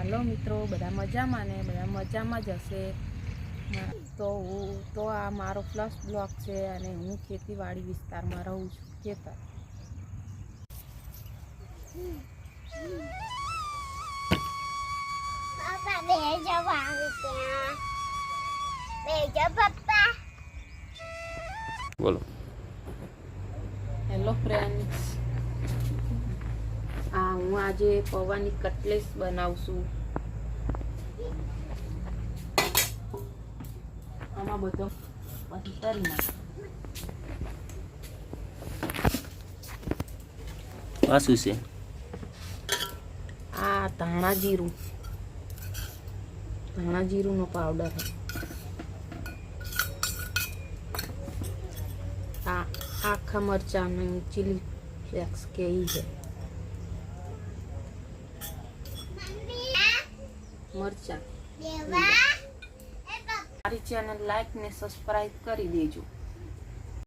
હાલો મિત્રો બધા મજામાં ને? બધા મજામાં જ હશે. તો હું તો આ મારો પ્લસ બ્લોક છે અને હું ખેતીવાડી વિસ્તારમાં રહું છું ખેતર. પપ્પા બે જવા ત્યાં. બે જ પપ્પા બોલો. હેલો ફ્રેન્ડ્સ હું આજે પૌવાની કટલેસ બનાવશું. આમાં બધો તરી નાખ આ શું છે? આ ધાણા જીરું. ધાણા જીરુંનો પાવડર આ આખા મરચાંનું ચીલી ફ્લેક્સ કે ઈ છે. મરચાં. મારી ચેનલ લાઈક ને સબસ્ક્રાઈબ કરી દેજો.